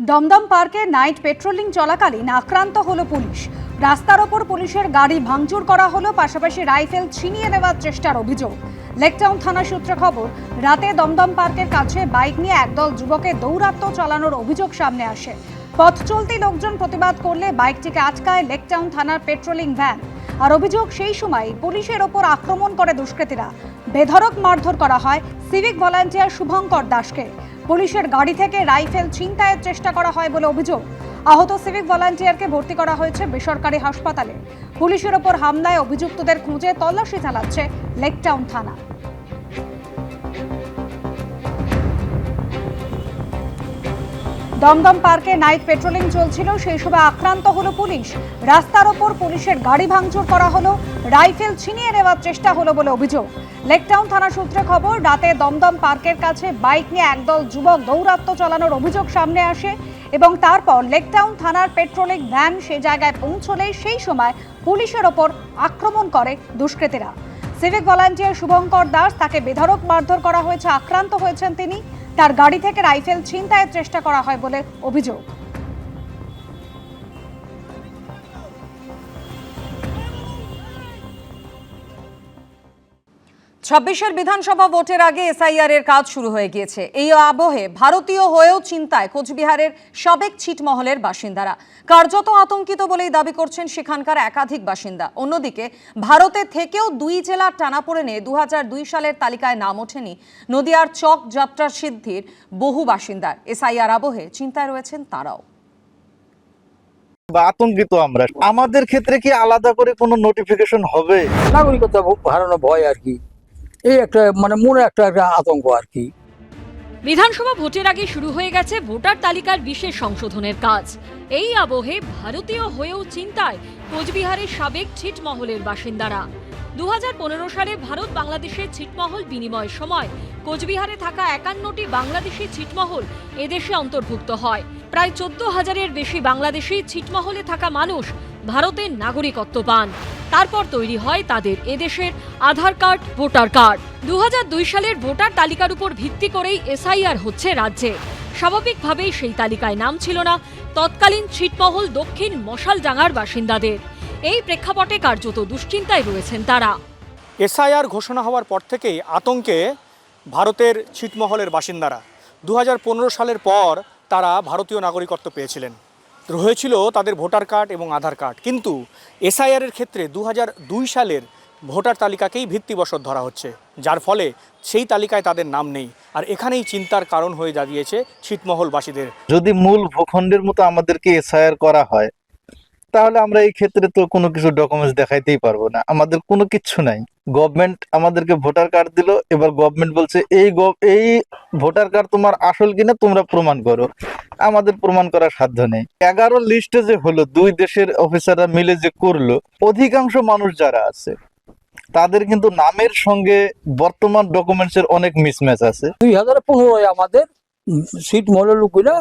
দমদম পার্কে night patrolling চলাকালীন আক্রান্ত হলো পুলিশ। রাস্তার ওপর পুলিশের গাড়ি ভাঙচুর করা হলো, পাশাপাশি রাইফেল ছিনিয়ে নেওয়ার চেষ্টার অভিযোগ। লেকটাউন থানা সূত্রে খবর, রাতে দমদম পার্কের কাছে বাইক নিয়ে একদল যুবকের দৌরাত্ম্য চালানোর অভিযোগ সামনে আসে। পথ চলতি লোকজন প্রতিবাদ করলে বাইকটিকে আটকায় লেকটাউন থানার পেট্রোলিং ভ্যান। আর অভিযোগ সেই সময় পুলিশের ওপর আক্রমণ করে দুষ্কৃতীরা। বেধড়ক মারধর করা হয় সিভিক ভলান্টিয়ার শুভঙ্কর দাসকে। পুলিশের গাড়ি থেকে রাইফেল ছিনতাইয়ের চেষ্টা করা হয় বলে অভিযোগ। আহত সিভিক ভলান্টিয়ারকে ভর্তি করা হয়েছে বেসরকারি হাসপাতালে। পুলিশের ওপর হামলায় অভিযুক্তদের খুঁজে তল্লাশি চালাচ্ছে লেকটাউন থানা। দমদম পার্কে নাইট পেট্রোলিং চলছিল। সেই সময় আক্রান্ত হলো পুলিশ। রাস্তার ওপর পুলিশের গাড়ি ভাঙচুর করা হলো। রাইফেল ছিনিয়ে নেওয়ার চেষ্টা হলো বলে অভিযোগ। লেকটাউন থানা সূত্রে খবর, রাতে দমদম পার্কের কাছে বাইক নিয়ে একদল যুবক দৌরাত্ম্য চালানোর অভিযোগ সামনে আসে এবং তারপর লেকটাউন থানার পেট্রোলিং ভ্যান সে জায়গায় পৌঁছলে সেই সময় পুলিশের ওপর আক্রমণ করে দুষ্কৃতীরা। সিভিক ভলান্টিয়ার শুভঙ্কর দাস তাকে বেধড়ক মারধর করা হয়েছে, আক্রান্ত হয়েছেন তিনি। তার গাড়ি থেকে রাইফেল ছিনতাইয়ের চেষ্টা করা হয় বলে অভিযোগ। ছাব্বিশের বিধানসভা ভোটের আগে এসআইআর এর কাজ শুরু হয়ে গিয়েছে। এই আবহে ভারতীয় হয়েও চিন্তায় কোচবিহারের সাবেক ছিটমহলের বাসিন্দারা। কার্যত আতঙ্কিত বলেই দাবি করছেন সেখানকার একাধিক বাসিন্দা। অন্যদিকে ভারতে থেকেও দুই জেলার টানাপোড়েনে দু দুই সালের তালিকায় নাম ওঠেনি নদিয়ার চক যাত্রা সিদ্ধির বহু বাসিন্দার। এসআইআর আবহে চিন্তায় রয়েছেন তারাও। বা আতঙ্কিত আমরা। আমাদের ক্ষেত্রে কি আলাদা করে কোনো নোটিফিকেশন হবে? নাগরিকতা হারানো ভয় আর কি। এই একটা মানে মনে একটা একটা আতঙ্ক আর কি। বিধানসভা ভোটের আগে শুরু হয়ে গেছে ভোটার তালিকার বিশেষ সংশোধনের কাজ। এই আবহে ভারতীয় হয়েও চিন্তায় কোচবিহারের সাবেক ছিটমহলের বাসিন্দারা। দু হাজার পনেরো সালে ভারত বাংলাদেশের ছিটমহল বিনিময়ের সময় কোচবিহারে থাকা একান্নটি বাংলাদেশি ছিটমহল এদেশে অন্তর্ভুক্ত হয়। প্রায় চোদ্দ হাজারের বেশি বাংলাদেশি ছিটমহলে থাকা মানুষ ভারতের নাগরিকত্ব পান। তারপর তৈরি হয় তাদের এদেশের আধার কার্ড, ভোটার কার্ড। দু হাজার দুই সালের ভোটার তালিকার উপর ভিত্তি করেই এসআইআর হচ্ছে রাজ্যে। স্বাভাবিকভাবেই সেই তালিকায় নাম ছিল না। তৎকালীন ছিটমহল দক্ষিণ মশালডাঙ্গার বাসিন্দাদের। এই প্রেক্ষাপটে কার্যত দুশ্চিন্তায় রয়েছেন তারা। এসআইআর ঘোষণা হওয়ার পর থেকেই আতঙ্কে ভারতের ছিটমহলের বাসিন্দারা। দু হাজার পনেরো সালের পর তারা ভারতীয় নাগরিকত্ব পেয়েছিলেন। হয়েছিল তাদের ভোটার কার্ড এবং আধার কার্ড। কিন্তু এসআইআরের ক্ষেত্রে দু দুই সালের ভোটার তালিকাকেই ভিত্তিবশত ধরা হচ্ছে। যার ফলে সেই তালিকায় তাদের নাম নেই। আর এখানেই চিন্তার কারণ হয়ে দাঁড়িয়েছে ছিটমহলবাসীদের। যদি মূল ভূখণ্ডের মতো আমাদেরকে এসআইআর করা হয় তাহলে আমরা এই ক্ষেত্রে তো কোনো কিছু ডকুমেন্টস দেখাইতেই পারব না। আমাদের কোনো কিছু নাই। গভর্নমেন্ট আমাদেরকে ভোটার কার্ড দিল, এবার গভর্নমেন্ট বলছে, এই এই ভোটার কার্ড তোমার আসল কিনা তোমরা প্রমাণ করো। আমাদের প্রমাণ করার সাধ্য নেই। এগারো লিস্টে যে হলো, দুই দেশের অফিসাররা মিলে যে করল, অধিকাংশ মানুষ যারা আছে, তাদের কিন্তু নামের সঙ্গে বর্তমান ডকুমেন্টস এর অনেক মিসম্যাচ আছে। দুই হাজার পনেরোয় আমাদের সিট মহলের লোকেরা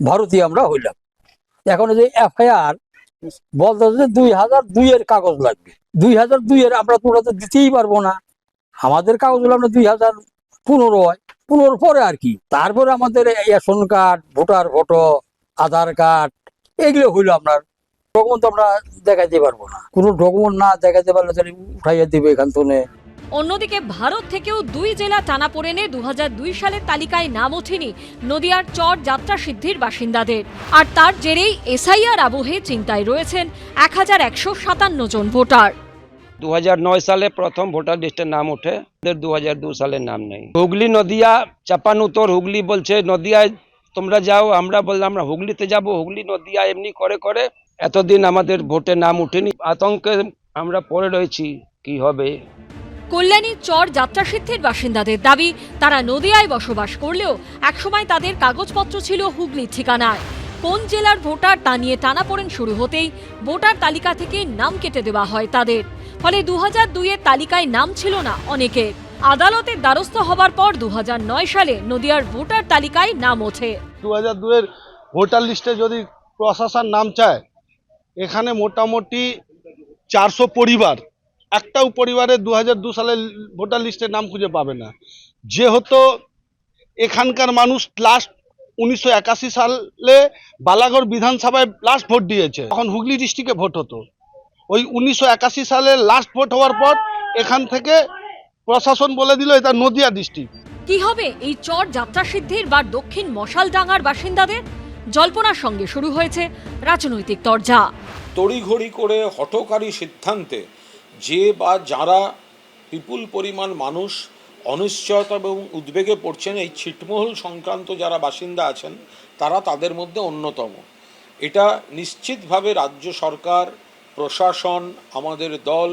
ভারতীয় আমরা হইলাম। এখন যে এফআইআর বলতে যে দুই হাজার দুইয়ের কাগজ লাগবে। দুই হাজার দুইয়ের আমরা তোরা তো দিতেই পারব না। আমাদের কাগজগুলো আমরা দুই হাজার পনেরো হয়। পনেরো পরে আর কি। তারপরে আমাদের ration card, voter photo, Aadhaar card, এগুলো হইল আপনার। ডকুমেন্ট আমরা দেখাইতে পারব না। কোনো ডকুমেন্ট না দেখাইতে পারলে তাহলে উঠাইয়া দিবে এখান থেকে। অন্যদিকে ভারত থেকেও দুই জেলা টানাপোড়েনে দু দুই সালের তালিকায় নাম ওঠেনি নদিয়ার চর যাত্রা সিদ্ধির বাসিন্দাদের। আর তার জেরেই এসআইআর আবহে চিন্তায় রয়েছেন এক হাজার একশো সাতান্ন জন ভোটার। দু হাজার নয় সালে প্রথম ভোটার লিস্টের নাম ওঠে দু দু সালের নাম নেই। হুগলি, নদিয়া, চাপান উত্তর, হুগলি বলছে, নদিয়ায় তোমরা যাও, আমরা বললাম, আমরা হুগলিতে যাব, হুগলি, নদিয়া এমনি করে করে এতদিন আমাদের ভোটে নাম উঠেনি আতঙ্কে আমরা পড়ে রয়েছি, কি হবে? কল্যাণী চর যাত্রা সিদ্ধির বাসিন্দাদের দাবি, তারা নদিয়ায় বসবাস করলেও একসময় তাদের কাগজপত্র ছিল হুগলির ঠিকানায়। কোন জেলার ভোটার তা নিয়ে টানাপোড়েন শুরু হতেই ভোটার তালিকা থেকে নাম কেটে দেওয়া হয় তাদের। ফলে দু হাজার দুইয়ের তালিকায় নাম ছিল না অনেকের। আদালতের দ্বারস্থ হবার পর দু হাজার নয় সালে নদিয়ার ভোটার তালিকায় নাম ওঠে। দু হাজার দুয়ের ভোটার লিস্টে যদি প্রশাসন নাম চায়, এখানে মোটামুটি চারশো পরিবার একটাও পরিবারে দু হাজার দু সালের ভোটার লিস্টে নাম খুঁজে পাবে না। যেহেতু এখানকার মানুষ লাস্ট উনিশশো একাশি সালে বালাগড় বিধানসভায় লাস্ট ভোট দিয়েছে। তখন হুগলি ডিস্ট্রিক্টে ভোট হতো। ওই উনিশশো একাশি সালে লাস্ট ভোট হওয়ার পর এখান থেকে প্রশাসন বলে দিল এটা নদিয়া ডিস্ট্রিক্ট কি হবে? এই চর যাত্রা সিদ্ধির বা দক্ষিণ মশাল মশালডাঙ্গার বাসিন্দাদের? জল্পনার সঙ্গে শুরু হয়েছে রাজনৈতিক তরজা। তড়িঘড়ি করে হঠকারী সিদ্ধান্তে যে বা যারা বিপুল পরিমাণ মানুষ অনিশ্চয়তা এবং উদ্বেগে পড়ছেন, এই ছিটমহল সংক্রান্ত যারা বাসিন্দা আছেন, তারা তাদের মধ্যে অন্যতম। এটা নিশ্চিতভাবে রাজ্য সরকার, প্রশাসন, আমাদের দল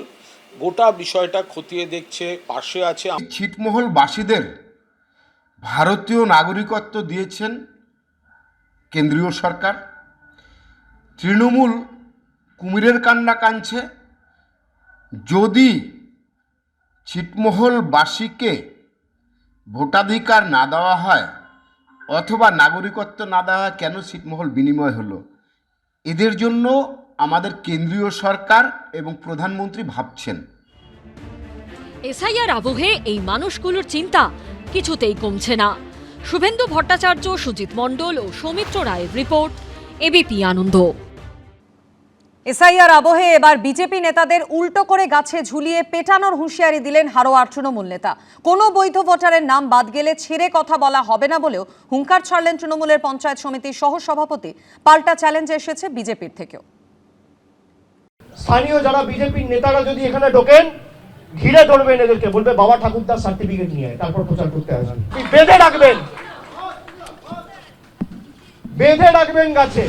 গোটা বিষয়টা খতিয়ে দেখছে, পাশে আছে ছিটমহলবাসীদের ভারতীয় নাগরিকত্ব দিয়েছেন কেন্দ্রীয় সরকার। তৃণমূল কুমিরের কান্না কাঁদছে। যদি ছিটমহলবাসীকে ভোটাধিকার না দেওয়া হয় অথবা নাগরিকত্ব না দেওয়া হয়, কেন ছিটমহল বিনিময় হলো? এদের জন্য আমাদের কেন্দ্রীয় সরকার এবং প্রধানমন্ত্রী ভাবছেন। এসআইআর আবহে এই মানুষগুলোর চিন্তা কিছুতেই কমছে না। শুভেন্দু ভট্টাচার্য, সুজিত মণ্ডল ও সৌমিত্র রায়ের রিপোর্ট, এবিপি আনন্দ। এসআইআর আবহে এবার বিজেপি নেতাদের উল্টো করে গাছে ঝুলিয়ে পেটানোর হুঁশিয়ারি দিলেন হারোয়ার তৃণমূল নেতা। কোনো বৈধ ভোটারের নাম বাদ গেলে ছেড়ে কথা বলা হবে না বলেও হুঙ্কার ছাড়লেন তৃণমূলের পঞ্চায়েত সমিতির সহ সভাপতি পাল্টা চ্যালেঞ্জ এসেছে বিজেপির থেকেও। স্থানীয় যারা বিজেপির নেতারা যদি এখানে ঢোকেন, ঘিরে ধরবেন এদেরকে, বলবে, বাবা ঠাকুরদার সার্টিফিকেট নিয়ে তারপর প্রচার করতে আসবেন বেঁধে রাখবেন। বেঁধে রাখবেন গাছে।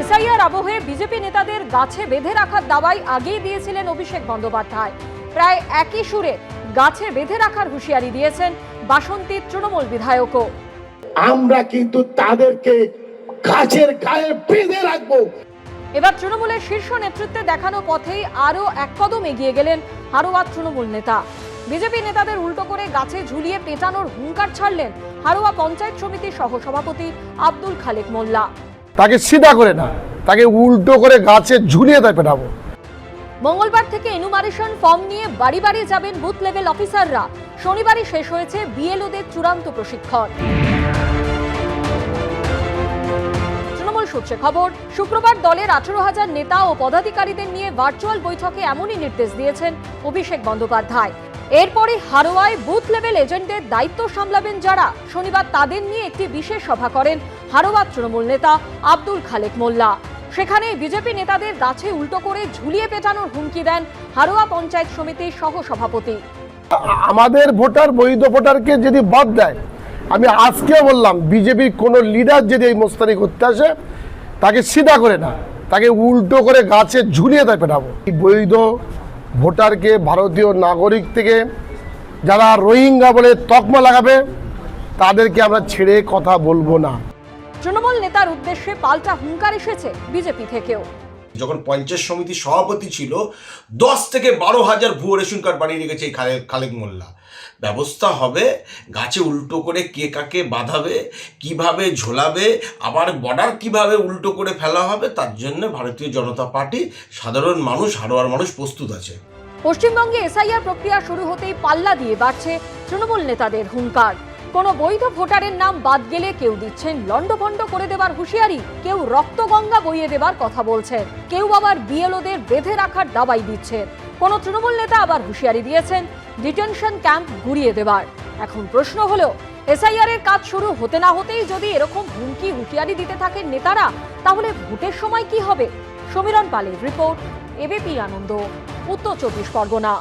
এসআইআর আবহে বিজেপি নেতাদের গাছে বেঁধে রাখার দাবাই আগেই দিয়েছিলেন অভিষেক বন্দ্যোপাধ্যায়। প্রায় একই সুরে গাছে বেঁধে রাখার হুঁশিয়ারি দিয়েছেন বাসন্তীর তৃণমূল বিধায়কও। আমরা কিন্তু তাদেরকে গাছের গায়ে বেঁধে রাখব। এবার তৃণমূলের শীর্ষ নেতৃত্বে দেখানো পথেই আরও এক কদম এগিয়ে গেলেন হারোয়া তৃণমূল নেতা। বিজেপি নেতাদের উল্টো করে গাছে ঝুলিয়ে পেটানোর হুঙ্কার ছাড়লেন হারোয়া পঞ্চায়েত সমিতির সহসভাপতি আব্দুল খালেক মোল্লা। তাকে সিধা করে না, তাকে উল্টো করে গাছে ঝুলিয়ে দেয় পেটাবো। মঙ্গলবার থেকে এনুমারেশন ফর্ম নিয়ে বাড়ি বাড়ি যাবেন বুথ লেভেল অফিসাররা শনিবারই শেষ হয়েছে বিএলওদের চূড়ান্ত প্রশিক্ষণ। তৃণমূল সূত্রে খবর, শুক্রবার দলের আঠারো হাজার নেতা ও পদাধিকারীদের নিয়ে ভার্চুয়াল বৈঠকে এমনই নির্দেশ দিয়েছেন অভিষেক বন্দ্যোপাধ্যায়। এরপরে হারোয়ায় বুথ লেভেল এজেন্টদের দায়িত্ব সামলাবেন যারা। শনিবার তাদের নিয়ে একটি বিশেষ সভা করেন হারোয়ার তৃণমূল নেতা আব্দুল খালেক মোল্লা। সেখানে বিজেপি নেতাদের গাছে উল্টো করে ঝুলিয়ে পেটানোর হুমকি দেন হারোয়া পঞ্চায়েত সমিতির সহ সভাপতি আমাদের ভোটার, বৈধ ভোটারকে যদি বাদ দেয়, আমি আজকেও বললাম বিজেপির কোনো লিডার যদি এই মোস্তানি করতে আসে, তাকে সিধা করে না, তাকে উল্টো করে গাছে ঝুলিয়ে দেয় পেটাবো। বৈধ ভোটারকে ভারতীয় নাগরিক থেকে যারা রোহিঙ্গা বলে তকমা লাগাবে, তাদেরকে আমরা ছেড়ে কথা বলব না। তৃণমূল নেতার উদ্দেশ্যে পাল্টা হুঙ্কার এসেছে বিজেপি থেকেও। যখন পঞ্চায়েত সমিতির সভাপতি ছিল, দশ থেকে বারো হাজার ভুয়ো রেশন কার্ড বানিয়ে রেখেছে এই খালেক খালেক মোল্লা। ব্যবস্থা হবে, গাছে উল্টো করে কে কাকে বাঁধাবে, কীভাবে ঝোলাবে, আবার বর্ডার কীভাবে উল্টো করে ফেলা হবে, তার জন্য ভারতীয় জনতা পার্টি সাধারণ মানুষ হারোয়ার মানুষ প্রস্তুত আছে। পশ্চিমবঙ্গে এসআইআর প্রক্রিয়া শুরু হতেই পাল্লা দিয়ে বাড়ছে তৃণমূল নেতাদের হুঙ্কার। কোনো বৈধ ভোটারের নাম বাদ গেলে কেউ দিচ্ছেন লণ্ডভণ্ড করে দেবার হুঁশিয়ারি, কেউ রক্তগঙ্গা বইয়ে দেবার কথা বলছেন কেউ আবার বিএলওদের বেঁধে রাখার দাবাই দিচ্ছেন কোনো তৃণমূল নেতা আবার হুঁশিয়ারি দিয়েছেন, ডিটেনশন ক্যাম্প ঘুরিয়ে দেবার। এখন প্রশ্ন হলো, এসআইআর এর কাজ শুরু হতে না হতেই যদি এরকম হুমকি হুঁশিয়ারি দিতে থাকেন নেতারা, তাহলে ভোটের সময় কি হবে? সমীরণ পালের রিপোর্ট, এবিপি আনন্দ, উত্তর চব্বিশ পরগনা।